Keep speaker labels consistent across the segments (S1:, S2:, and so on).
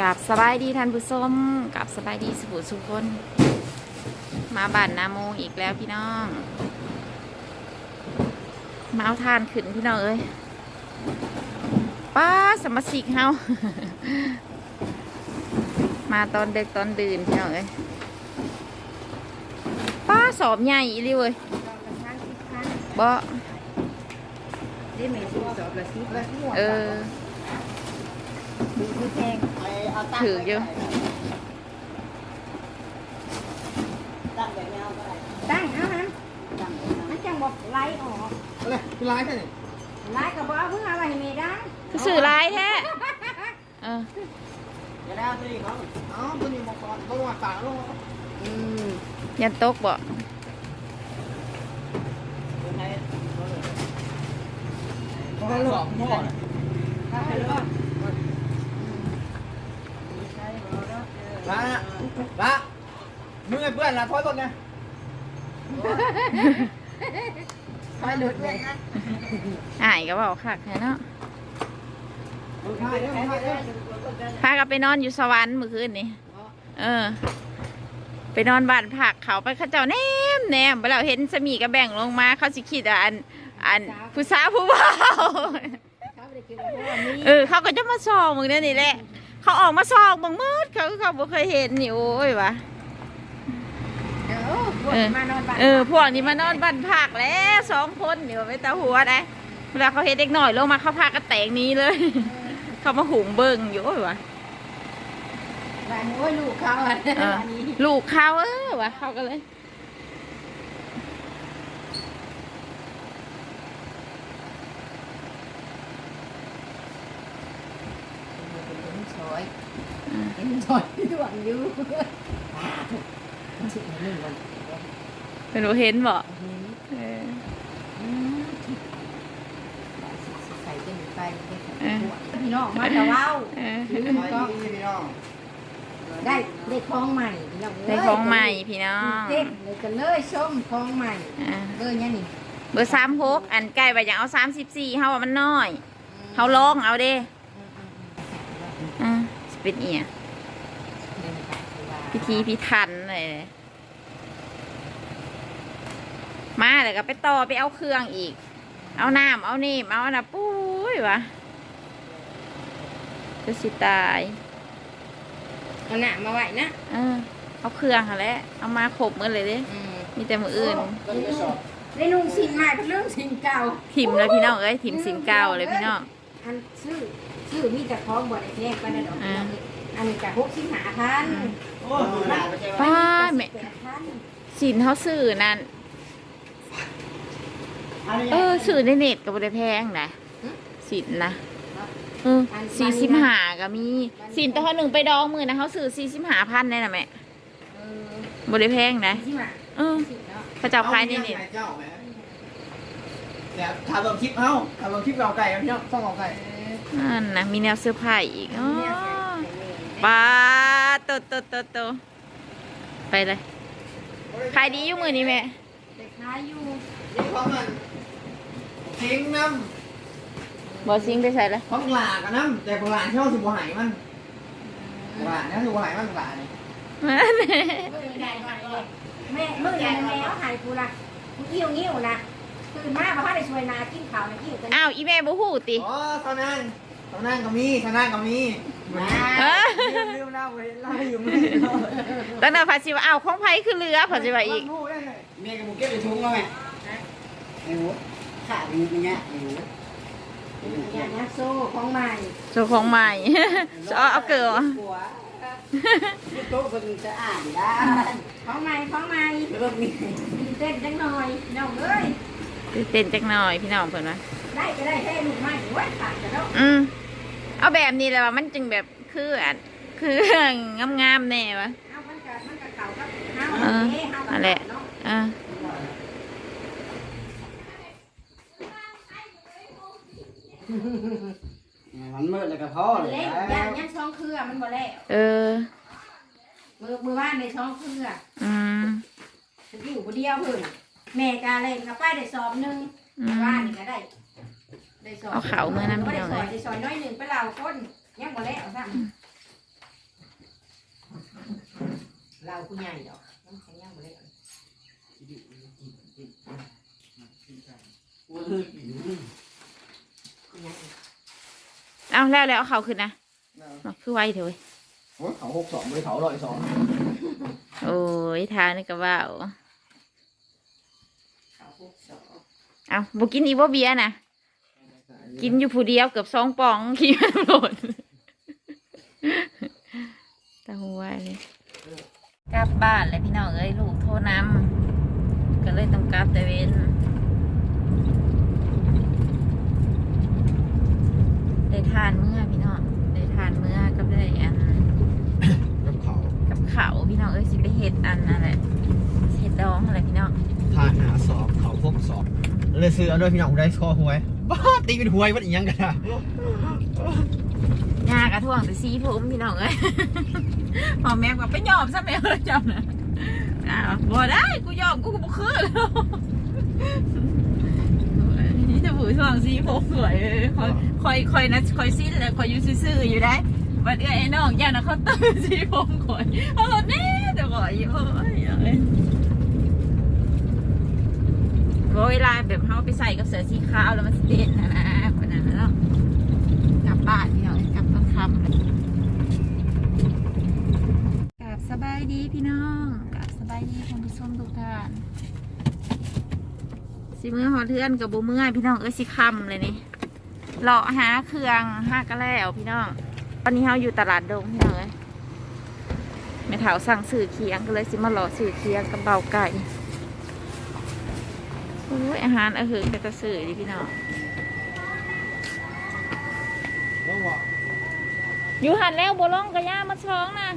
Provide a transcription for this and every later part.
S1: กับสบายดีท่านผู้ชมกับสบายดีสุขสุขคน มาบ้านนาโมอีกแล้วพี่น้องมาเอาทานขึ้นพี่น้องเอ้ยป้าสมาชิกเฮามาตอนเด็กตอนดื่นพี่น้องเอ้ยป้าสอบใหญ่อีหลิเว้ยบ่
S2: ได้ไหมสิสอบละสิบละสิ บ
S1: เออ
S2: ดูคือแพง
S1: ถืออยู่
S2: ตั้งแบบแนวก็ได้ตั้งเอาฮะตั้งมันจังบอกไล่ออก
S3: อะไรคือร้ายแค่ไหน
S2: ไล่ก็บอกเอาเพิ่งเอาไว้ให้แม่ได้
S1: คือสื่อร้ายแท้เออ
S3: อย่าได้เอาตัวนี้เขาเอ้าตัวนี้บอกก่อนต้องมาฝากลง
S2: อืม
S1: ยันตกบ่
S3: เขาหลอกพ่อ
S2: ถ้าไปรอด
S3: ละละ มึงไอ้เพื่อนละถอยรถไง
S2: คอยหลุดเลย
S1: หายก็บอกคักแท้เนาะ
S3: มึงถ่ายเด้อมึงถ่ายเด้อ
S1: พากันไปนอนอยู่สวรรค์เมื่อคืนนี้เออ ไปนอนบ้านผักเขาไปเขาเจ้าแนมแนมไปเราเห็นสมีกระแบ่งลงมาเขาสิคิดว่าอัน อันผู้สาวผู้บ่าว
S2: เขาไม่ได้คิดว่าพวกนี้
S1: เออเขาก็จะมาซองมึงเนี่ยนี่แหละ เขาออกมาซองมึงมืดเขาเขาบ่เคยเห็นนี่โอ้ยวะ
S2: เออ พวกมานอนบ้าน
S1: เออพวกนี้มานอนบ้านผักแล้วสองคนนี่ว่าไม่ตาหัวได้เวลาเขาเห็นเด็กหน่อยลงมาเขาพากระแตงหนี้เลย เขามาหุงเบิ่งอยู่โอ้ยวะ
S2: บ้านโอ้ยลูกเขาอะ
S1: เออ
S2: อันนี้
S1: ลูกเขาเออวะเขาก็เลย
S2: เป็นซอยเป็นซอยดวงอยู่
S1: เป็นรู้เห็นบ่เออ
S2: ใส่กันไปพี่น้องมาแต่ว้าว
S1: เออ
S2: ลืมก็ได้ได้คลองใหม่พี่น้อง
S1: ได้ของใหม่พี่น้อง
S2: เต้นเลยกันเลยชมคลองใหม่
S1: อ่า
S2: เบอร์เนี่ยนี่
S1: เบอร์สามหกอันใกล้ไปอย่างเอาสามสิบสี่เฮาว่ามันน้อยเฮาลองเอาเด้อ่าสิเป็นเอียพิธีพิธันเลย มาเลยก็ไปต่อไปเอาเครื่องอีก เอาน้ำเอานี่เอาอันน่ะปุ้ยวะจะสิตาย
S2: เอาหน้ามาไว้นะ
S1: เออเอาเครื่องค่ะแหล้วเอามาขบมือเลยเด้มีแต่มืออื่น
S3: ตัวนี้ก็สอบ
S2: ได้นุ่งสิ่งใหม่เป็นเรื่องสิ่งเก่า
S1: ถิ่มเลยพี่น้องเอ้ยถิ่มสินเก่าเลยพี่น้อง
S2: อันชื่อชื่อมีแต่คล้องบไดแยกไปนะดอก
S1: อ่า
S2: อันนี้จะหกสิบห้าพัน
S3: โอ้ยมึงด่าไปใช่ไหม
S1: ป้าแม่
S2: แปดพัน
S1: สินเขาสื่อนั่น
S3: อันนี้
S1: เออสื่อในเน็ตก็บ่ได้แพงนะสินนะเออสี่สิบห้าก็มีสินตัวหนึ่งไปดองมือนะเขาสื่อสี่สิบห้าพันแน่น่ะแม่
S2: เออ
S1: บ่ได้แพงนะ
S2: สี่สิบห้า
S1: เออ
S2: สิบเนาะ
S1: เขาเจ้าขายในเน็ต
S3: เจ้าแม่เดี๋ยวถ่ายลงคลิปเอ้าถ่ายลงคลิปเราไก่กันพี่น้องต้องเอาไก่
S1: นั่นนะมีแนวเสื้อผ้าอีกอ๋อ
S2: เนี่ยใส่ในนี้
S1: ป้าโตโตโตโตไปเลยขายดีอยู่มือนี้แม่
S2: ไปขายอยู่
S3: นี่ของมันทิ้งน้
S1: บอซิงไปใส่เลยำ
S3: ของหลากันน้ำแต่ของหลานเช่าสิบหายมันหลานเนี่ยสิบหายมันหลานนี่
S2: มือใหญ่หน่อยเลยแม่มือใหญ่แม่หายกูละกูเอี้ยวเงี้ยวนะตื่นมาเพราะว่าได้ช่วยนากินข้าวนะกินกัน
S1: อ้าวอีแม่บ่ฮู้ติ
S3: อ๋อตอนนั้นตอนนั้นก็มีตอนนั้นก็มี
S1: เออ
S3: ลืมลืมเล่าไว้เล่าอยู่ไม่ได้เล่า
S1: ตั้งแต่ภาษีว่าอ้าวของไผคือเรือภาษีว่าอีก
S3: เมียกับบุกเก็ตไปทุ่งแล้วไหมไอ้หนู ขาดอย่เงี้ยไอ้หนู
S2: อย่างนี้โซ่ของใหม่
S1: เจ้ของใหม่ เอาเอาเกลือ
S2: หัว
S3: โต๊ะคนจะอ่านได้
S2: ของใหม่ของใหม่
S3: แล้วก็มี
S2: ตื่นเต้นจังหน่อยน้องเอ้ย
S1: ตื่นเต้นจักหน่อยพี่น้องเพิ่นว่า
S2: ได้ก็ได้แค่ลูกใหม่โอ้ยขาดกันแล้ว
S1: อืมเอาแบบนี้แหละว่ามันจึงแบบคืออันคืองามๆแน่วะ
S2: เอามันก็มันก็เก่ากับเฮาเฮากับ
S1: นั่นแหละ
S2: เนาะ
S1: อ่า
S3: มันมืดเลยกับพ่อเลย
S2: เล่นย่างย่างช่องเครือมันบ่แล้ว
S1: เออ
S2: มือมือบ้านในช่องเครือ
S1: อืม
S2: อยู่คนเดียวเพิ่นแม่กาเล่นกับป้าได้สอบหนึง
S1: อืม
S2: บ้านนี่ก็ได้ ได้สอบ
S1: เอาเขามือนั้น
S2: ก็
S1: พี่
S2: ได้
S1: น้อง
S2: สอ
S1: เอ้
S2: บ
S1: ย
S2: ได้สอบน้อยหนึ่งไปเหล่าคนยังบ่แล้วซ้เราผู้ใหญ่ดอกน้ำแข็งย่างบ่ได้
S3: ว่าเลิกอยู่
S2: ผู้ใหญ่
S1: เอาแล้วแล้วเอาเขาขึ้นนะเอาคือไวเถอะเว้ย
S3: โอ้ยเขาหกสองเลยเขาร้อยสอง
S1: โอ้ยทานนี่ก็ว่าเอา
S2: เขาพวกสอง
S1: เอาบ่กินอีบ่เบียร์นะกินอยู่ผู้เดียวเกือบสองปองขี้มันโหลดตาหัวเลยกลับบ้านเลยพี่น้องเอ้ยลูกโทรนำก็เลยต้องกลับแต่เว้น ได้ทานเมื่อพี่น้องได้ทานเมื่อกับได้อัน
S3: กับเขา
S1: กับเขาวพี่น้องเอ้ยสิไปเห็ดอันนั่นแหละเห็ดดองอะไรพี่น้อง
S3: ทานหาสอบเขาพวกสอบเลยซื้อเอาด้วยพี่น้องได้ข้อหวยบ้าตีเป็นหวยมันอีกยังกันอะ
S1: ยากระท่วงแต่ซีผมพี่น้องเอ้ยพอแม่บอกไปยอมซะแม่เอ้ยจำนะอ้าวบ่ได้กูยอมกูก็บ่คืนแล้ว นี่จะผูท่วงซีผมสวยคอยคอยคอยนะคอยสิ้นแล้วคอยอยู่ซื่อๆอยู่ได้บัดเอ้ยไอ้น้องย่านะเขาตื่นซีผมคอยเอาแน่เดี๋ยวก่อนอยู่โอ้ยเอ้ยบ่เวลาแบบเขาไปใส่กับเสื้อสีขาวแล้วมันสิเด่นนะนะคนนั้นนะเนาะกลับบ้านพี่น้องกลับตอนคำกลับสบายดีพี่น้องกลับสบายดีคุณผู้ชมทุกท่าน สิมือหอเทือนกับบูเมื่อยพี่น้องเอ้ยสิคำเลยนี่เลาะหาเครื่องห้ากระแล้วพี่น้องตอนนี้เราอยู่ตลาดดงพี่น้องเอ้ยแม่ถาสั่งสื่อเคียงก็เลยสิมาเลาะสื่อเคียงกับเบาไก่โอ้ยอาหารอาหารก็จะสื่อดีพี่น้องอยู่หันแล้วบัวลงกระย่ามาช้องนะ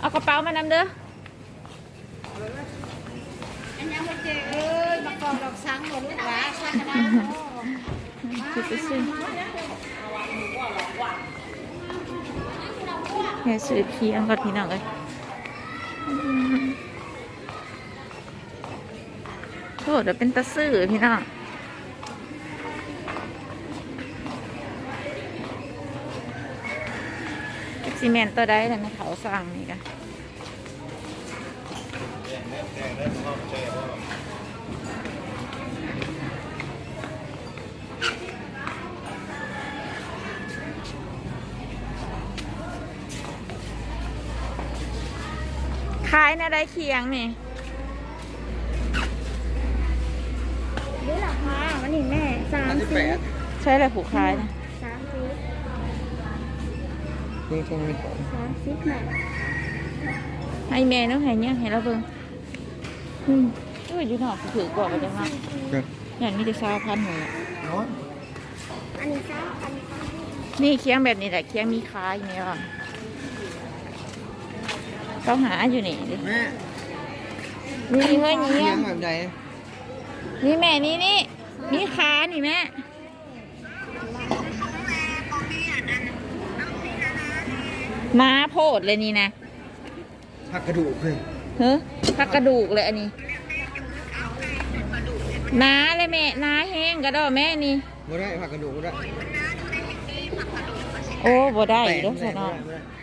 S1: เอากระเป๋ามานำเด้อ
S2: อันยังบ่เจเอ้ ยมากองดอกสังบ่ลูกหลาสังกระดาษ
S1: คือไปซื้อแค่ซื้อเคียงก่อนพี่น้องเลยโทษเดี๋ยวเป็นตะซื้อพี่น้องซีเมนต์ตัวใดเลยไหมเขาสั่งนี่กันายในได้เคียงนี่
S2: นี่หรอคะวันนี้แม่สาม
S3: อันที่
S2: สิ
S3: แป
S2: บ
S3: ด
S1: ใช่เลยผูกขายนะ
S2: สามสิบ
S3: นี่ช่วงนี้ของ
S2: สามสิบแม่
S1: ให้แม่น้องให้เนี่ยให้เราเบิ่งอืมเอออยู่นอกถือกว่าไปจังมากอย่างนี้จะซาพันหนึ่งอะ
S3: น้อย
S2: อันนี้สามอันนี้สามสิบ
S1: นี่เคียงแบบนี้แหละเคียงมีขายเนี่ยว่ะ เขาหาอยู่นี่ดิ
S3: แม่
S1: นี่เฮ้ยนี่
S3: เลี้ยงแบบใด
S1: นี่แม่นี่นี่มีขานี่แม่ม้าโพดเลยนี่นะ
S3: ผักกระดูกเลย
S1: เฮ้ยพักกระดูกเลยอันนี้น้าเลยแม่น้าแห้งกระดอแม่นี่
S3: บ่ได้ผักกระดูกบ่ได้
S1: โอ้บ่ได้
S3: แต
S1: เด้อสนอ
S3: บ่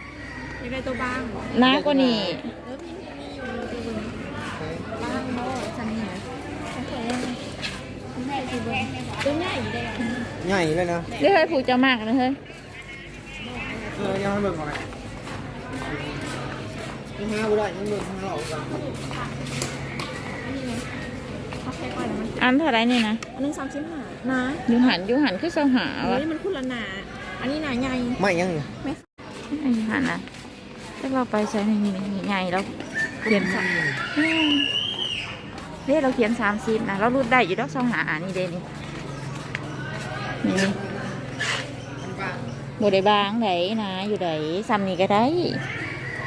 S3: ได้
S2: มีอะไรตัวบาง
S1: น้ากว่านี่
S2: เออพี่มีอยู่ตัวบางโม่สันเหนือโอเคแม่คือเบิ้งตัวใหญ่อยู่เลย
S3: ใหญ่เลยนะ
S1: เด้อเฮ้ยผูกจะมากนะเฮ้ย
S3: เออยังไม่เบิ่งก่อนไหมยังหาบ่ได้ยังเบิ่งหาเราก่อน
S2: โอเคก่อนมัน
S1: อันเท่าไรนี่นะ
S2: อันนึงสามสิบห้านะ
S1: อยู่หันอยู่หันคือเสาหา
S2: เฮ้
S1: วะ
S2: ยมันคุณละหนาอันนี้หนาใหญ่
S3: ไม่ยัง
S1: อยู่หันนะ ถ้าเราไปใช้ในนี่นี่ใหญ่แล้วเขียนสามเด้เราเขียนสามสิบนะเรารูดได้อยู่ดอกเสาหาอันนี้เด้นี่นี่บได้บางไหนนะอยู่ไหนซ้ำนี่ก็ได้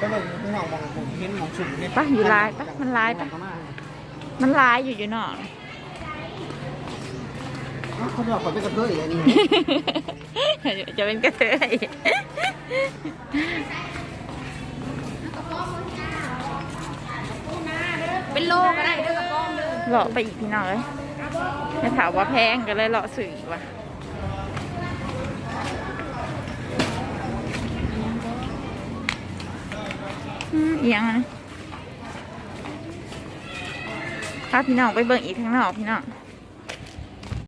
S3: ก็เบิ่งพี่น้องมองผมเห็นหมองสุ่มเนี่ย
S1: ปะอยู่ลายปะมันลายปะมันลายอยู่อยู่เนาะ
S3: อ้าวเขาบอกเขาเป็นกระเทยอันนี้
S1: จะเป็นกระเทย
S2: เป็นโลก็ได้ด้อกระป้องเลาะ
S1: ไปอีกพี่น้องเลยไม่ถามว่าแพงก็เลยเลาะสื่ออีกว่ะเอียงนะถ้าพี่น้องไปเบิ่งอีกทั้งนอกพี่น้อง